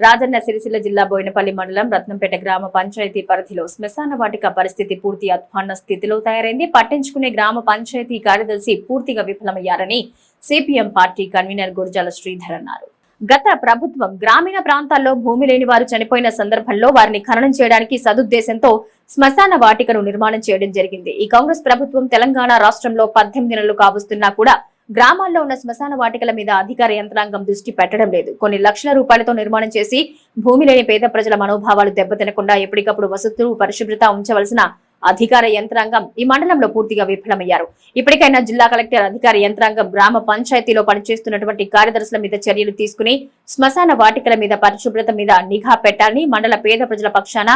రాజన్న సిరిసిల్ల జిల్లా బోయినపల్లి మండలం రత్నంపేట గ్రామ పంచాయతీ పరిధిలో శ్మశాన వాటిక పరిస్థితి పూర్తి అధ్వాన్న స్థితిలో తయారైంది. పట్టించుకునే గ్రామ పంచాయతీ కార్యదర్శి పూర్తిగా విఫలమయ్యారని CPM party convener Gurajala Sridhar అన్నారు. గత ప్రభుత్వం గ్రామీణ ప్రాంతాల్లో భూమి లేని వారు చనిపోయిన సందర్భంలో వారిని ఖననం చేయడానికి సదుద్దేశంతో శ్మశాన వాటికను నిర్మాణం చేయడం జరిగింది. ఈ కాంగ్రెస్ ప్రభుత్వం తెలంగాణ రాష్ట్రంలో పద్దెనిమిది నెలలు కావస్తున్నా కూడా గ్రామాల్లో ఉన్న శ్మశాన వాటికల మీద అధికార యంత్రాంగం దృష్టి పెట్టడం లేదు. కొన్ని లక్షల రూపాయలతో నిర్మాణం చేసి భూమి లేని పేద ప్రజల మనోభావాలు దెబ్బతినకుండా ఎప్పటికప్పుడు వసతులు పరిశుభ్రత ఉంచవలసిన అధికార యంత్రాంగం ఈ మండలంలో పూర్తిగా విఫలమయ్యారు. ఇప్పటికైనా జిల్లా కలెక్టర్ అధికార యంత్రాంగం గ్రామ పంచాయతీలో పనిచేస్తున్నటువంటి కార్యదర్శుల మీద చర్యలు తీసుకుని శ్మశాన వాటికల మీద పరిశుభ్రత మీద నిఘా పెట్టాలని మండల పేద ప్రజల పక్షాన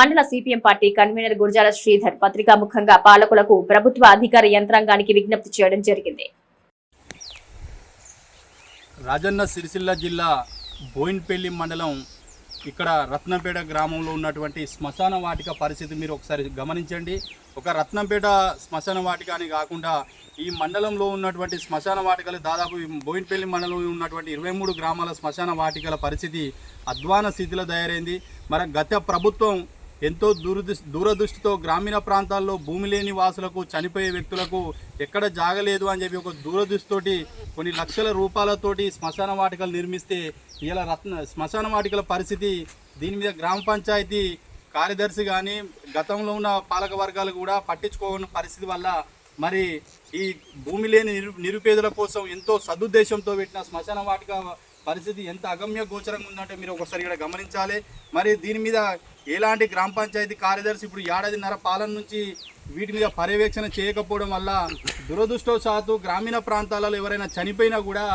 మండల CPM party convener Gurajala Sridhar పత్రికాముఖంగా పాలకులకు ప్రభుత్వ అధికార యంత్రాంగానికి విజ్ఞప్తి చేయడం జరిగింది. రాజన్న సిరిసిల్ల జిల్లా బోయిన్పల్లి మండలం ఇక్కడ రత్నంపేట గ్రామంలో ఉన్నటువంటి శ్మశాన వాటిక పరిస్థితి మీరు ఒకసారి గమనించండి. ఒక రత్నంపేట శ్మశాన వాటిక అని కాకుండా ఈ మండలంలో ఉన్నటువంటి శ్మశాన వాటికలు దాదాపు బోయిన్పల్లి మండలంలో ఉన్నటువంటి ఇరవై మూడు గ్రామాల శ్మశాన వాటికల పరిస్థితి అధ్వాన స్థితిలో తయారైంది. మరి గత ప్రభుత్వం ఎంతో దూరదృష్టి దూరదృష్టితో గ్రామీణ ప్రాంతాల్లో భూమి లేని వాసులకు చనిపోయే వ్యక్తులకు ఎక్కడ జాగలేదు అని చెప్పి ఒక దూరదృష్టితోటి కొన్ని లక్షల రూపాయలతోటి శ్మశాన వాటికలు నిర్మిస్తే ఇలా రత్న శ్మశాన వాటికల పరిస్థితి దీని మీద గ్రామ పంచాయతీ కార్యదర్శి కానీ గతంలో ఉన్న పాలక వర్గాలు కూడా పట్టించుకోని పరిస్థితి వల్ల మరి ఈ భూమి లేని నిరు నిరుపేదల కోసం ఎంతో సదుద్దేశంతో పెట్టిన శ్మశాన వాటిక పరిస్థితి ఎంత అగమ్య గోచరంగా ఉందంటే మీరు ఒకసారి ఇక్కడ గమనించాలి. మరి దీని మీద ఎలాంటి గ్రామ పంచాయతీ కార్యదర్శి ఇప్పుడు ఏడాదిన్నర పాలన నుంచి వీటి మీద పర్యవేక్షణ చేయకపోవడం వల్ల దురదృష్టవశాత్తు గ్రామీణ ప్రాంతాలలో ఎవరైనా చనిపోయినా కూడా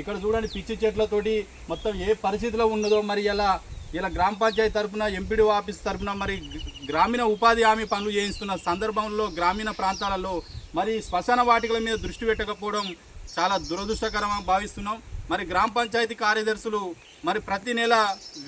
ఇక్కడ చూడండి పిచ్చి చెట్లతోటి మొత్తం ఏ పరిస్థితిలో ఉన్నదో మరి ఇలా ఇలా గ్రామ పంచాయతీ తరపున ఎంపీడీ ఆఫీస్ తరఫున మరి గ్రామీణ ఉపాధి హామీ పనులు చేయిస్తున్న సందర్భంలో గ్రామీణ ప్రాంతాలలో మరి శ్మశాన వాటికల మీద దృష్టి పెట్టకపోవడం చాలా దురదృష్టకరంగా భావిస్తున్నాం. మరి గ్రామ పంచాయతీ కార్యదర్శులు మరి ప్రతి నెల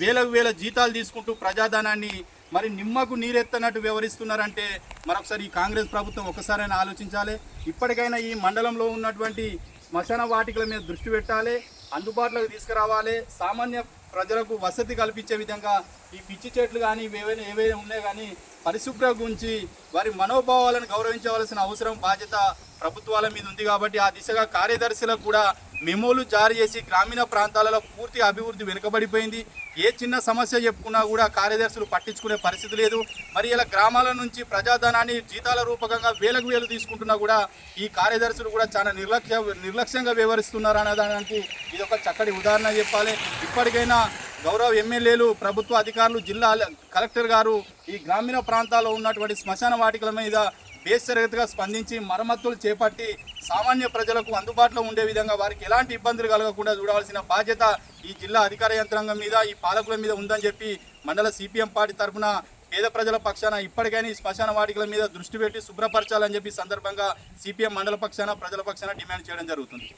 వేలకు వేల జీతాలు తీసుకుంటూ ప్రజాధనాన్ని మరి నిమ్మకు నీరెత్తనట్టు వ్యవహరిస్తున్నారంటే మరొకసారి ఈ కాంగ్రెస్ ప్రభుత్వం ఒకసారైనా ఆలోచించాలి. ఇప్పటికైనా ఈ మండలంలో ఉన్నటువంటి శ్మశాన వాటికల మీద దృష్టి పెట్టాలి. అందుబాటులోకి తీసుకురావాలి. సామాన్య ప్రజలకు వసతి కల్పించే విధంగా ఈ పిచ్చి చెట్లు కానీ ఏవైనా ఏవైనా ఉన్నాయి కానీ పరిశుభ్ర గురించి వారి మనోభావాలను గౌరవించవలసిన అవసరం బాధ్యత ప్రభుత్వాల మీద ఉంది కాబట్టి ఆ దిశగా కార్యదర్శులకు కూడా మెమోలు జారీ చేసి గ్రామీణ ప్రాంతాలలో పూర్తి అభివృద్ధి వెనుకబడిపోయింది. ఏ చిన్న సమస్య చెప్పుకున్నా కూడా కార్యదర్శులు పట్టించుకునే పరిస్థితి లేదు. మరి ఇలా గ్రామాల నుంచి ప్రజాధనాన్ని జీతాల రూపకంగా వేలకు వేలు తీసుకుంటున్నా కూడా ఈ కార్యదర్శులు కూడా చాలా నిర్లక్ష్య నిర్లక్ష్యంగా వ్యవహరిస్తున్నారు అనే దానికి ఇది ఒక చక్కటి ఉదాహరణ చెప్పాలి. ఇప్పటికైనా గౌరవ ఎమ్మెల్యేలు ప్రభుత్వ అధికారులు జిల్లా కలెక్టర్ గారు ఈ గ్రామీణ ప్రాంతాల్లో ఉన్నటువంటి శ్మశాన వాటికల మీద బేసరగతిగా స్పందించి మరమ్మతులు చేపట్టి సామాన్య ప్రజలకు అందుబాటులో ఉండే విధంగా వారికి ఎలాంటి ఇబ్బందులు కలగకుండా చూడవలసిన బాధ్యత ఈ జిల్లా అధికార యంత్రాంగం మీద ఈ పాలకుల మీద ఉందని చెప్పి మండల సిపిఎం పార్టీ తరఫున పేద ప్రజల పక్షాన ఇప్పటికైనా ఈ శ్మశాన వాటికల మీద దృష్టి పెట్టి శుభ్రపరచాలని చెప్పి సందర్భంగా సిపిఎం మండల పక్షాన ప్రజల పక్షాన డిమాండ్ చేయడం జరుగుతుంది.